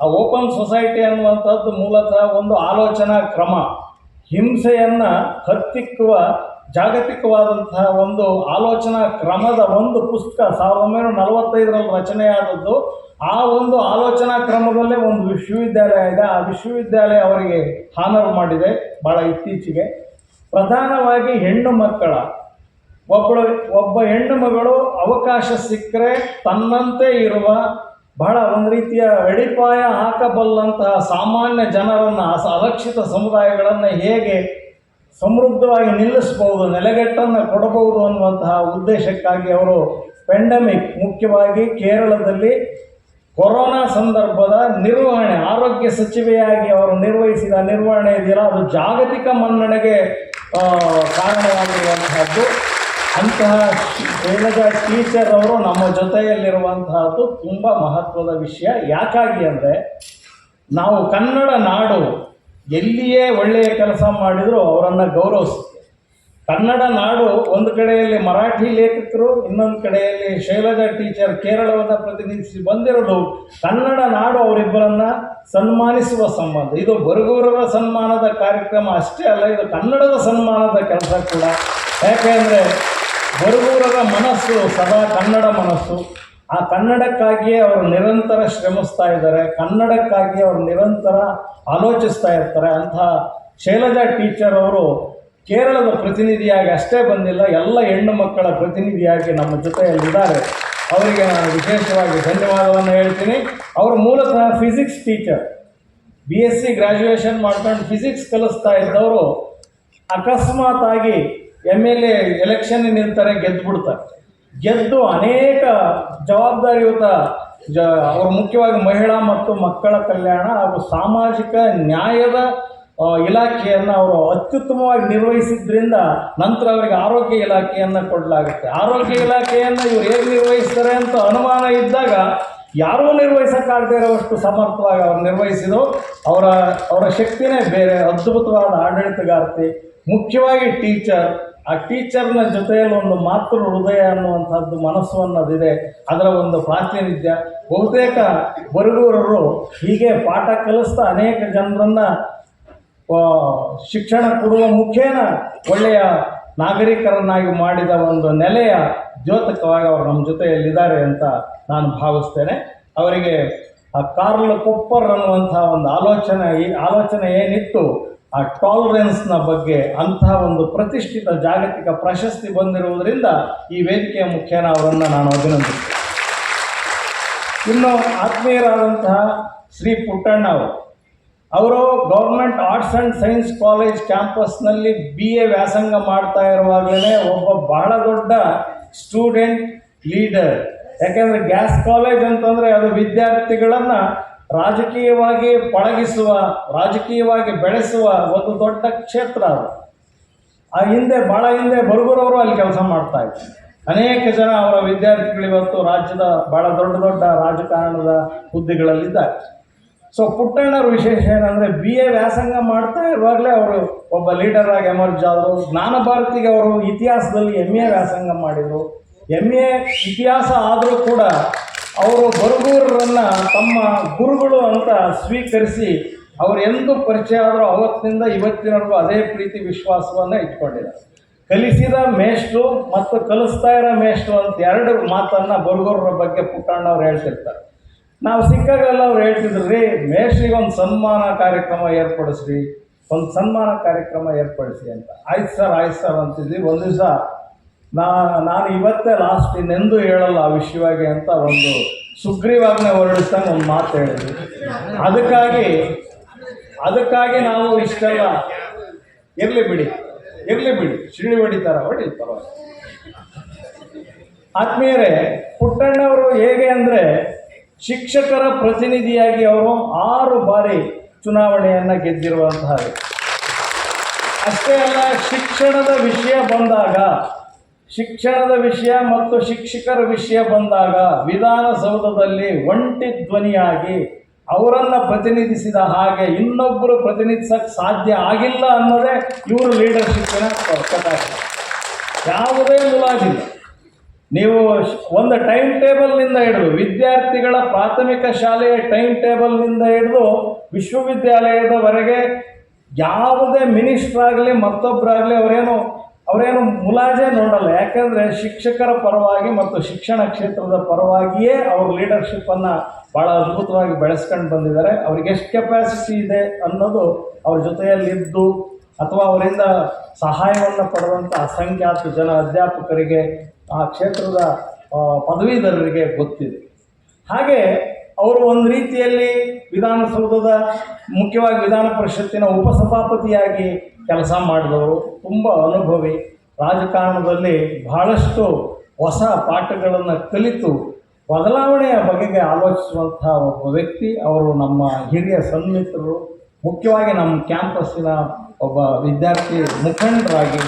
ಆ ಓಪನ್ ಸೊಸೈಟಿ ಅನ್ನುವಂಥದ್ದು ಮೂಲತಃ ಒಂದು ಆಲೋಚನಾ ಕ್ರಮ. ಹಿಂಸೆಯನ್ನು ಹತ್ತಿಕ್ಕುವ, ಜಾಗತಿಕವಾದಂತಹ ಒಂದು ಆಲೋಚನಾ ಕ್ರಮದ ಒಂದು ಪುಸ್ತಕ ಸಾವಿರದ ಒಂಬೈನೂರ ನಲವತ್ತೈದರಲ್ಲಿ ರಚನೆಯಾದದ್ದು, ಆ ಒಂದು ಆಲೋಚನಾ ಕ್ರಮದಲ್ಲೇ ಒಂದು ವಿಶ್ವವಿದ್ಯಾಲಯ ಇದೆ. ಆ ವಿಶ್ವವಿದ್ಯಾಲಯ ಅವರಿಗೆ ಹಾನರ್ ಮಾಡಿದೆ ಭಾಳ ಇತ್ತೀಚೆಗೆ. ಪ್ರಧಾನವಾಗಿ ಹೆಣ್ಣು ಮಕ್ಕಳ ಒಬ್ಬಳು, ಒಬ್ಬ ಹೆಣ್ಣು ಮಗಳು ಅವಕಾಶ ಸಿಕ್ಕರೆ ತನ್ನಂತೆ ಇರುವ ಬಹಳ ಒಂದು ರೀತಿಯ ಅಡಿಪಾಯ ಹಾಕಬಲ್ಲಂತಹ ಸಾಮಾನ್ಯ ಜನರನ್ನು ಅಲಕ್ಷಿತ ಸಮುದಾಯಗಳನ್ನು ಹೇಗೆ ಸಮೃದ್ಧವಾಗಿ ನಿಲ್ಲಿಸಬಹುದು, ನೆಲೆಗಟ್ಟನ್ನು ಕೊಡಬಹುದು ಅನ್ನುವಂತಹ ಉದ್ದೇಶಕ್ಕಾಗಿ ಅವರು ಪೆಂಡಮಿಕ್ ಮುಖ್ಯವಾಗಿ ಕೇರಳದಲ್ಲಿ ಕೊರೋನಾ ಸಂದರ್ಭದ ನಿರ್ವಹಣೆ, ಆರೋಗ್ಯ ಸಚಿವೆಯಾಗಿ ಅವರು ನಿರ್ವಹಿಸಿದ ನಿರ್ವಹಣೆ ಇದೆಯಲ್ಲ ಅದು ಜಾಗತಿಕ ಮನ್ನಣೆಗೆ ಕಾರಣವಾಗಿರುವಂತಹದ್ದು. ಅಂತಹ ಶೈಲಜಾ ಟೀಚರ್ ಅವರು ನಮ್ಮ ಜೊತೆಯಲ್ಲಿರುವಂತಹದ್ದು ತುಂಬ ಮಹತ್ವದ ವಿಷಯ. ಯಾಕಾಗಿ ಅಂದರೆ ನಾವು ಕನ್ನಡ ನಾಡು ಎಲ್ಲಿಯೇ ಒಳ್ಳೆಯ ಕೆಲಸ ಮಾಡಿದರೂ ಅವರನ್ನು ಗೌರವಿಸ್ತೀವಿ. ಕನ್ನಡ ನಾಡು ಒಂದು ಕಡೆಯಲ್ಲಿ ಮರಾಠಿ ಲೇಖಕರು, ಇನ್ನೊಂದು ಕಡೆಯಲ್ಲಿ ಶೈಲಜಾ ಟೀಚರ್ ಕೇರಳವನ್ನು ಪ್ರತಿನಿಧಿಸಿ ಬಂದಿರೋದು ಕನ್ನಡ ನಾಡು ಅವರಿಬ್ಬರನ್ನ ಸನ್ಮಾನಿಸುವ ಸಂಬಂಧ. ಇದು ಬರಗೂರರ ಸನ್ಮಾನದ ಕಾರ್ಯಕ್ರಮ ಅಷ್ಟೇ ಅಲ್ಲ, ಇದು ಕನ್ನಡದ ಸನ್ಮಾನದ ಕೆಲಸ ಕೂಡ. ಯಾಕೆಂದರೆ ಬರಗೂರರ ಮನಸ್ಸು, ಸದಾ ಕನ್ನಡ ಮನಸ್ಸು. ಆ ಕನ್ನಡಕ್ಕಾಗಿಯೇ ಅವರು ನಿರಂತರ ಶ್ರಮಿಸ್ತಾ ಇದ್ದಾರೆ ಕನ್ನಡಕ್ಕಾಗಿ ಅವರು ನಿರಂತರ ಆಲೋಚಿಸ್ತಾ ಇರ್ತಾರೆ. ಅಂತಹ ಶೈಲಜಾ ಟೀಚರ್ ಅವರು ಕೇರಳದ ಪ್ರತಿನಿಧಿಯಾಗಿ ಅಷ್ಟೇ ಬಂದಿಲ್ಲ, ಎಲ್ಲ ಹೆಣ್ಣು ಮಕ್ಕಳ ಪ್ರತಿನಿಧಿಯಾಗಿ ನಮ್ಮ ಜೊತೆಯಲ್ಲಿದ್ದಾರೆ. ಅವರಿಗೆ ನಾನು ವಿಶೇಷವಾಗಿ ಧನ್ಯವಾದವನ್ನು ಹೇಳ್ತೀನಿ. ಅವರು ಮೂಲತಃ physics teacher B S C graduation ಮಾಡ್ಕೊಂಡು ಫಿಸಿಕ್ಸ್ ಕಲಿಸ್ತಾ ಇದ್ದವರು ಅಕಸ್ಮಾತ್ ಆಗಿ ಎಂ ಎಲ್ ಎ ಎಲೆಕ್ಷನ್ ನಿಂತಾರೆ, ಗೆದ್ದು ಬಿಡ್ತಾರೆ. ಗೆದ್ದು ಅನೇಕ ಜವಾಬ್ದಾರಿಯುತ ಜ, ಅವರು ಮುಖ್ಯವಾಗಿ ಮಹಿಳಾ ಮತ್ತು ಮಕ್ಕಳ ಕಲ್ಯಾಣ ಹಾಗೂ ಸಾಮಾಜಿಕ ನ್ಯಾಯದ ಇಲಾಖೆಯನ್ನು ಅವರು ಅತ್ಯುತ್ತಮವಾಗಿ ನಿರ್ವಹಿಸಿದ್ರಿಂದ ನಂತರ ಅವರಿಗೆ ಆರೋಗ್ಯ ಇಲಾಖೆಯನ್ನು ಕೊಡಲಾಗುತ್ತೆ. ಆರೋಗ್ಯ ಇಲಾಖೆಯನ್ನು ಇವರು ಹೇಗೆ ನಿರ್ವಹಿಸ್ತಾರೆ ಅಂತ ಅನುಮಾನ ಇದ್ದಾಗ ಯಾರೂ ನಿರ್ವಹಿಸೋಕ್ಕಾಗದೇ ಇರೋವಷ್ಟು ಸಮರ್ಥವಾಗಿ ಅವರು ನಿರ್ವಹಿಸಿದರು. ಅವರ ಅವರ ಶಕ್ತಿನೇ ಬೇರೆ, ಅದ್ಭುತವಾದ ಆಡಳಿತಗಾರ್ತಿ, ಮುಖ್ಯವಾಗಿ ಟೀಚರ್ ಆ ಟೀಚರ್ನ ಜೊತೆಯಲ್ಲಿ ಒಂದು ಮಾತೃ ಹೃದಯ ಅನ್ನುವಂಥದ್ದು ಮನಸ್ಸು ಅನ್ನೋದಿದೆ ಅದರ ಒಂದು ಪ್ರಾತಿನಿಧ್ಯ. ಬಹುತೇಕ ಬರಗೂರರು ಹೀಗೆ ಪಾಠ ಕಲಿಸ್ತಾ ಅನೇಕ ಜನರನ್ನು ಶಿಕ್ಷಣ ಕೊಡುವ ಮುಖೇನ ಒಳ್ಳೆಯ ನಾಗರಿಕರನ್ನಾಗಿ ಮಾಡಿದ ಒಂದು ನೆಲೆಯ ದ್ಯೋತಕವಾಗಿ ಅವರು ನಮ್ಮ ಜೊತೆಯಲ್ಲಿದ್ದಾರೆ ಅಂತ ನಾನು ಭಾವಿಸ್ತೇನೆ. ಅವರಿಗೆ ಆ ಕಾರ್ಲ್ ಕೊಪ್ಪರ್ ಅನ್ನುವಂಥ ಒಂದು ಆಲೋಚನೆ, ಈ ಆಲೋಚನೆ ಏನಿತ್ತು ಆ ಟಾಲರೆನ್ಸ್ನ ಬಗ್ಗೆ ಅಂತಹ ಒಂದು ಪ್ರತಿಷ್ಠಿತ ಜಾಗತಿಕ ಪ್ರಶಸ್ತಿ ಬಂದಿರುವುದರಿಂದ ಈ ವೇದಿಕೆಯ ಮುಖೇನ ಅವರನ್ನು ನಾನು ಅಭಿನಂದಿಸ್ತೇನೆ. ಇನ್ನು ಆತ್ಮೀಯರಾದಂತಹ ಶ್ರೀ ಪುಟ್ಟಣ್ಣ ಅವರು ಅವರು government arts and science college ಕ್ಯಾಂಪಸ್ನಲ್ಲಿ ಬಿ ಎ ವ್ಯಾಸಂಗ ಮಾಡ್ತಾ ಇರುವಾಗಲೇ ಒಬ್ಬ ಬಹಳ ದೊಡ್ಡ ಸ್ಟೂಡೆಂಟ್ ಲೀಡರ್ ಯಾಕೆಂದರೆ ಗ್ಯಾಸ್ ಕಾಲೇಜ್ ಅಂತಂದರೆ ಅದು ವಿದ್ಯಾರ್ಥಿಗಳನ್ನು ರಾಜಕೀಯವಾಗಿ ಪಳಗಿಸುವ, ರಾಜಕೀಯವಾಗಿ ಬೆಳೆಸುವ ಒಂದು ದೊಡ್ಡ ಕ್ಷೇತ್ರ ಅದು. ಆ ಹಿಂದೆ ಭಾಳ ಹಿಂದೆ ಬರುಗರವರು ಅಲ್ಲಿ ಕೆಲಸ ಮಾಡ್ತಾ ಇದ್ರು. ಅನೇಕ ಜನ ಅವರ ವಿದ್ಯಾರ್ಥಿಗಳು ಇವತ್ತು ರಾಜ್ಯದ ಭಾಳ ದೊಡ್ಡ ದೊಡ್ಡ ರಾಜಕಾರಣದ ಹುದ್ದೆಗಳಲ್ಲಿದ್ದಾರೆ. ಸೊ ಪುಟ್ಟಣ್ಣರ ವಿಶೇಷ ಏನಂದರೆ ಬಿ ಎ ವ್ಯಾಸಂಗ ಮಾಡ್ತಾ ಇರುವಾಗಲೇ ಅವರು ಒಬ್ಬ ಲೀಡರ್ ಆಗಿ ಎಮರ್ಜ್ ಆದರು. ಜ್ಞಾನ ಭಾರತಿಗೆ ಅವರು ಇತಿಹಾಸದಲ್ಲಿ ಎಂ ಎ ವ್ಯಾಸಂಗ ಮಾಡಿದರು. ಎಂ ಎ ಇತಿಹಾಸ ಆದರೂ ಕೂಡ ಅವರು ಬರಗೂರರನ್ನು ತಮ್ಮ ಗುರುಗಳು ಅಂತ ಸ್ವೀಕರಿಸಿ ಅವರು ಎಂದು ಪರಿಚಯ ಆದರೂ ಅವತ್ತಿನಿಂದ ಇವತ್ತಿನವರೆಗೂ ಅದೇ ಪ್ರೀತಿ ವಿಶ್ವಾಸವನ್ನು ಇಟ್ಕೊಂಡಿದ್ದಾರೆ. ಕಲಿಸಿದ ಮೇಷ್ಟ್ರು ಮತ್ತು ಕಲಿಸ್ತಾ ಇರೋ ಮೇಷ್ಟ್ರು ಅಂತ ಎರಡು ಮಾತನ್ನು ಬರಗೂರರ ಬಗ್ಗೆ ಪುಟ್ಟಣ್ಣವ್ರು ಹೇಳ್ತಿರ್ತಾರೆ. ನಾವು ಸಿಕ್ಕಾಗಲ್ಲ ಅವ್ರು ಹೇಳ್ತಿದ್ರು, ರೀ, ಮೇಷ್ಟ್ರಿಗೆ ಒಂದು ಸನ್ಮಾನ ಕಾರ್ಯಕ್ರಮ ಏರ್ಪಡಿಸ್ರಿ, ಒಂದು ಸನ್ಮಾನ ಕಾರ್ಯಕ್ರಮ ಏರ್ಪಡಿಸಿ ಅಂತ. ಆಯ್ತು ಸರ್ ಆಯ್ತು ಸರ್, ಅಂತಿದ್ವಿ. ಒಂದು ದಿವಸ ನಾ, ನಾನು ಇವತ್ತೇ ಲಾಸ್ಟ್ ಇನ್ನೆಂದೂ ಹೇಳಲ್ಲ ಆ ವಿಷಯವಾಗಿ ಅಂತ ಒಂದು ಸುಗ್ರೀವಾಜ್ಞೆ ಹೊರಡಿಸ್ತಾ ಒಂದು ಮಾತು ಹೇಳಿದ್ವಿ ಅದಕ್ಕಾಗಿ ಅದಕ್ಕಾಗಿ ನಾವು ಇಷ್ಟೆಲ್ಲ ಇರಲಿ ಬಿಡಿ ಇರಲಿ ಬಿಡಿ. ಶಿಳ್ಳಿ ಹೊಡಿತಾರ ಹೊಡಿ ಪರವಾಗಿ ಆತ್ಮೀಯರೇ, ಪುಟ್ಟಣ್ಣವರು ಹೇಗೆ ಅಂದರೆ ಶಿಕ್ಷಕರ ಪ್ರತಿನಿಧಿಯಾಗಿ ಅವರು ಆರು ಬಾರಿ ಚುನಾವಣೆಯನ್ನು ಗೆದ್ದಿರುವಂತಹ ಅಷ್ಟೇ ಅಲ್ಲ, ಶಿಕ್ಷಣದ ವಿಷಯ ಬಂದಾಗ ಶಿಕ್ಷಣದ ವಿಷಯ ಮತ್ತು ಶಿಕ್ಷಕರ ವಿಷಯ ಬಂದಾಗ ವಿಧಾನಸೌಧದಲ್ಲಿ ಒಂಟಿ ಧ್ವನಿಯಾಗಿ ಅವರನ್ನು ಪ್ರತಿನಿಧಿಸಿದ ಹಾಗೆ ಇನ್ನೊಬ್ಬರು ಪ್ರತಿನಿಧಿಸಕ್ಕೆ ಸಾಧ್ಯ ಆಗಿಲ್ಲ ಅನ್ನೋದೇ ಇವರು ಲೀಡರ್ಶಿಪ್ಪಿನ ಕಥಾಟ ಯಾವುದೇ ಮುಲಾಜಿಲ್ಲ. ನೀವು ಒಂದು ಟೈಮ್ ಟೇಬಲ್ನಿಂದ ಹಿಡಿದು ವಿದ್ಯಾರ್ಥಿಗಳ ಪ್ರಾಥಮಿಕ ಶಾಲೆಯ ಟೈಮ್ ಟೇಬಲ್ನಿಂದ ಹಿಡಿದು ವಿಶ್ವವಿದ್ಯಾಲಯದವರೆಗೆ ಯಾವುದೇ ಮಿನಿಸ್ಟ್ರ್ ಆಗಲಿ ಮತ್ತೊಬ್ಬರಾಗಲಿ ಅವರೇನು ಅವರೇನು ಮುಲಾಜೆ ನೋಡಲ್ಲ, ಯಾಕಂದರೆ ಶಿಕ್ಷಕರ ಪರವಾಗಿ ಮತ್ತು ಶಿಕ್ಷಣ ಕ್ಷೇತ್ರದ ಪರವಾಗಿಯೇ ಅವ್ರ ಲೀಡರ್ಶಿಪ್ಪನ್ನು ಭಾಳ ಅದ್ಭುತವಾಗಿ ಬೆಳೆಸ್ಕೊಂಡು ಬಂದಿದ್ದಾರೆ. ಅವ್ರಿಗೆ ಎಷ್ಟು ಕೆಪಾಸಿಟಿ ಇದೆ ಅನ್ನೋದು ಅವ್ರ ಜೊತೆಯಲ್ಲಿದ್ದು ಅಥವಾ ಅವರಿಂದ ಸಹಾಯವನ್ನು ಪಡೆದಂಥ ಅಸಂಖ್ಯಾತ ಜನ ಅಧ್ಯಾಪಕರಿಗೆ ಆ ಕ್ಷೇತ್ರದ ಪದವೀಧರರಿಗೆ ಗೊತ್ತಿದೆ. ಹಾಗೆ ಅವರು ಒಂದು ರೀತಿಯಲ್ಲಿ ವಿಧಾನಸೌಧದ, ಮುಖ್ಯವಾಗಿ ವಿಧಾನ ಪರಿಷತ್ತಿನ ಉಪಸಭಾಪತಿಯಾಗಿ ಕೆಲಸ ಮಾಡಿದವರು. ತುಂಬ ಅನುಭವಿ. ರಾಜಕಾರಣದಲ್ಲಿ ಬಹಳಷ್ಟು ಹೊಸ ಪಾಠಗಳನ್ನು ಕಲಿತು ಬದಲಾವಣೆಯ ಬಗೆಗೆ ಆಲೋಚಿಸುವಂಥ ಒಬ್ಬ ವ್ಯಕ್ತಿ. ಅವರು ನಮ್ಮ ಹಿರಿಯ ಸನ್ಮಿತ್ರರು. ಮುಖ್ಯವಾಗಿ ನಮ್ಮ ಕ್ಯಾಂಪಸ್ಸಿನ ಒಬ್ಬ ವಿದ್ಯಾರ್ಥಿ ಮುಖಂಡರಾಗಿ,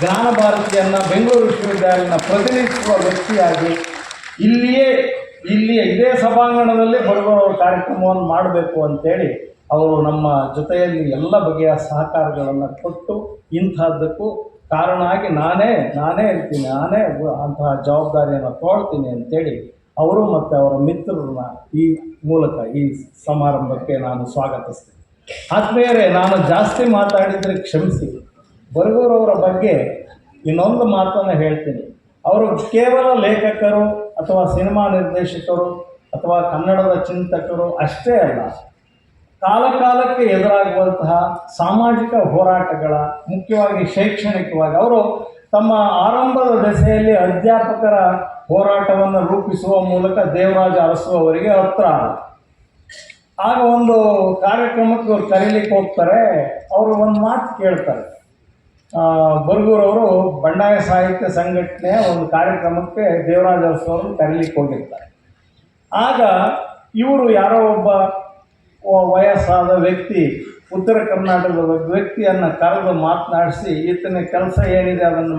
ಜ್ಞಾನ ಭಾರತಿಯನ್ನು ಬೆಂಗಳೂರು ವಿಶ್ವವಿದ್ಯಾಲಯನ ಪ್ರತಿನಿಧಿಸುವ ವ್ಯಕ್ತಿಯಾಗಿ ಇಲ್ಲಿಯೇ ಇಲ್ಲಿಯ ಇದೇ ಸಭಾಂಗಣದಲ್ಲಿ ಬರುವ ಕಾರ್ಯಕ್ರಮವನ್ನು ಮಾಡಬೇಕು ಅಂತೇಳಿ ಅವರು ನಮ್ಮ ಜೊತೆಯಲ್ಲಿ ಎಲ್ಲ ಬಗೆಯ ಸಹಕಾರಗಳನ್ನು ಕೊಟ್ಟು ಇಂಥದ್ದಕ್ಕೂ ಕಾರಣ ಆಗಿ ನಾನೇ ನಾನೇ ಇರ್ತೀನಿ, ನಾನೇ ಅಂತಹ ಜವಾಬ್ದಾರಿಯನ್ನು ತಗೊಳ್ತೀನಿ ಅಂತೇಳಿ ಅವರು ಮತ್ತು ಅವರ ಮಿತ್ರರನ್ನ ಈ ಮೂಲಕ ಈ ಸಮಾರಂಭಕ್ಕೆ ನಾನು ಸ್ವಾಗತಿಸ್ತೀನಿ. ಆತ್ಮೀಯರೇ, ನಾನು ಜಾಸ್ತಿ ಮಾತಾಡಿದರೆ ಕ್ಷಮಿಸಿ. ಬರಗೂರವರ ಬಗ್ಗೆ ಇನ್ನೊಂದು ಮಾತನ್ನು ಹೇಳ್ತೀನಿ. ಅವರು ಕೇವಲ ಲೇಖಕರು ಅಥವಾ ಸಿನಿಮಾ ನಿರ್ದೇಶಕರು ಅಥವಾ ಕನ್ನಡದ ಚಿಂತಕರು ಅಷ್ಟೇ ಅಲ್ಲ, ಕಾಲಕಾಲಕ್ಕೆ ಎದುರಾಗುವಂತಹ ಸಾಮಾಜಿಕ ಹೋರಾಟಗಳ, ಮುಖ್ಯವಾಗಿ ಶೈಕ್ಷಣಿಕವಾಗಿ ಅವರು ತಮ್ಮ ಆರಂಭದ ದೆಸೆಯಲ್ಲಿ ಅಧ್ಯಾಪಕರ ಹೋರಾಟವನ್ನು ರೂಪಿಸುವ ಮೂಲಕ ದೇವರಾಜ ಅರಸು ಅವರಿಗೆ ಹತ್ರ. ಆಗ ಒಂದು ಕಾರ್ಯಕ್ರಮಕ್ಕೆ ಕರೀಲಿಕ್ಕೆ ಹೋಗ್ತಾರೆ, ಅವರು ಒಂದು ಮಾತು ಕೇಳ್ತಾರೆ ಬರ್ಗೂರವರು ಬಂಡಾಯ ಸಾಹಿತ್ಯ ಸಂಘಟನೆಯ ಒಂದು ಕಾರ್ಯಕ್ರಮಕ್ಕೆ ದೇವರಾಜ ಅರಸು ಅವ್ರನ್ನ ಕರೀಲಿಕ್ಕೆ ಆಗ ಇವರು ಯಾರೋ ಒಬ್ಬ ವಯಸ್ಸಾದ ವ್ಯಕ್ತಿ, ಉತ್ತರ ಕರ್ನಾಟಕದ ವ್ಯಕ್ತಿಯನ್ನು ಕರೆದು ಮಾತನಾಡಿಸಿ, ಈತನ ಕೆಲಸ ಏನಿದೆ ಅದನ್ನು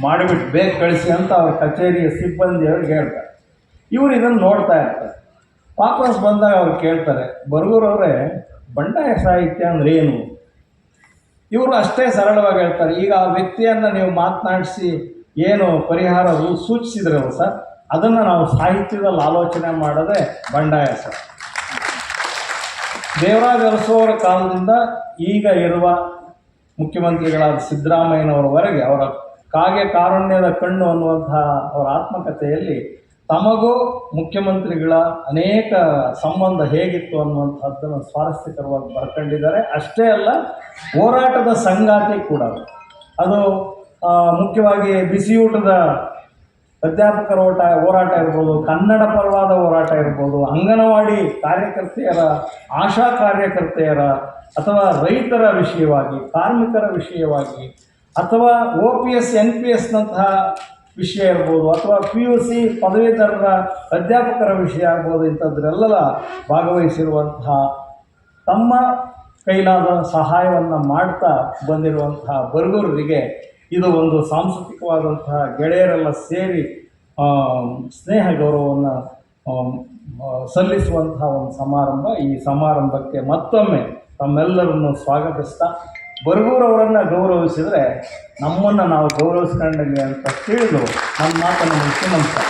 ಮಾಡಿಬಿಟ್ಟು ಬೇಗ ಕಳಿಸಿ ಅಂತ ಅವ್ರ ಕಚೇರಿಯ ಸಿಬ್ಬಂದಿಯವ್ರಿಗೆ ಹೇಳ್ತಾರೆ. ಇವರು ಇದನ್ನು ನೋಡ್ತಾ ಇರ್ತಾರೆ. ವಾಪಸ್ ಬಂದಾಗ ಅವ್ರು ಕೇಳ್ತಾರೆ ಬರಗೂರವರೇ ಬಂಡಾಯ ಸಾಹಿತ್ಯ ಅಂದ್ರೆ ಏನು? ಇವರು ಅಷ್ಟೇ ಸರಳವಾಗಿ ಹೇಳ್ತಾರೆ. ಈಗ ಆ ವ್ಯಕ್ತಿಯನ್ನು ನೀವು ಮಾತನಾಡಿಸಿ ಏನು ಪರಿಹಾರ ಸೂಚಿಸಿದ್ರು ಸೂಚಿಸಿದ್ರಲ್ಲ ಸರ್? ಅದನ್ನು ನಾವು ಸಾಹಿತ್ಯದಲ್ಲಿ ಆಲೋಚನೆ ಮಾಡೋದೇ ಬಂಡಾಯ ಸರ್. ದೇವರಾಜ ಅರಸುವವರ ಕಾಲದಿಂದ ಈಗ ಇರುವ ಮುಖ್ಯಮಂತ್ರಿಗಳಾದ ಸಿದ್ದರಾಮಯ್ಯನವರವರೆಗೆ ಅವರ ಕಾಗೆ ಕಾರುಣ್ಯದ ಕಣ್ಣು ಅನ್ನುವಂತಹ ಅವರ ಆತ್ಮಕಥೆಯಲ್ಲಿ ತಮಗೂ ಮುಖ್ಯಮಂತ್ರಿಗಳ ಅನೇಕ ಸಂಬಂಧ ಹೇಗಿತ್ತು ಅನ್ನುವಂಥದ್ದನ್ನು ಸ್ವಾರಸ್ಯಕರವಾಗಿ ಬರ್ಕೊಂಡಿದ್ದಾರೆ. ಅಷ್ಟೇ ಅಲ್ಲ, ಹೋರಾಟದ ಸಂಗಾತಿ ಕೂಡ ಅದು. ಮುಖ್ಯವಾಗಿ ಬಿಸಿಯೂಟದ ಅಧ್ಯಾಪಕರ ಓಟ, ಹೋರಾಟ ಇರ್ಬೋದು, ಕನ್ನಡ ಪರವಾದ ಹೋರಾಟ ಇರ್ಬೋದು, ಅಂಗನವಾಡಿ ಕಾರ್ಯಕರ್ತೆಯರ, ಆಶಾ ಕಾರ್ಯಕರ್ತೆಯರ, ಅಥವಾ ರೈತರ ವಿಷಯವಾಗಿ, ಕಾರ್ಮಿಕರ ವಿಷಯವಾಗಿ, ಅಥವಾ O P S, N P ಎಸ್ನಂತಹ ವಿಷಯ ಇರ್ಬೋದು ಅಥವಾ ಪಿ ಯು ಸಿ ಪದವೀಧರರ ಅಧ್ಯಾಪಕರ ವಿಷಯ ಆಗ್ಬೋದು ಇಂಥದ್ರೆಲ್ಲ ಭಾಗವಹಿಸಿರುವಂತಹ ತಮ್ಮ ಕೈಲಾದ ಸಹಾಯವನ್ನು ಮಾಡ್ತಾ ಬಂದಿರುವಂತಹ ಬರಗೂರರಿಗೆ ಇದು ಒಂದು ಸಾಂಸ್ಕೃತಿಕವಾದಂತಹ ಗೆಳೆಯರೆಲ್ಲ ಸೇರಿ ಸ್ನೇಹ ಗೌರವವನ್ನು ಸಲ್ಲಿಸುವಂತಹ ಒಂದು ಸಮಾರಂಭ. ಈ ಸಮಾರಂಭಕ್ಕೆ ಮತ್ತೊಮ್ಮೆ ತಮ್ಮೆಲ್ಲರನ್ನು ಸ್ವಾಗತಿಸ್ತಾ ಬರಗೂರವರನ್ನು ಗೌರವಿಸಿದರೆ ನಮ್ಮನ್ನು ನಾವು ಗೌರವಿಸ್ಕೊಂಡಂಗೆ ಅಂತ ತಿಳಿದು ನಮ್ಮ ಮಾತನ್ನು ನಮಸ್ಕಾರ.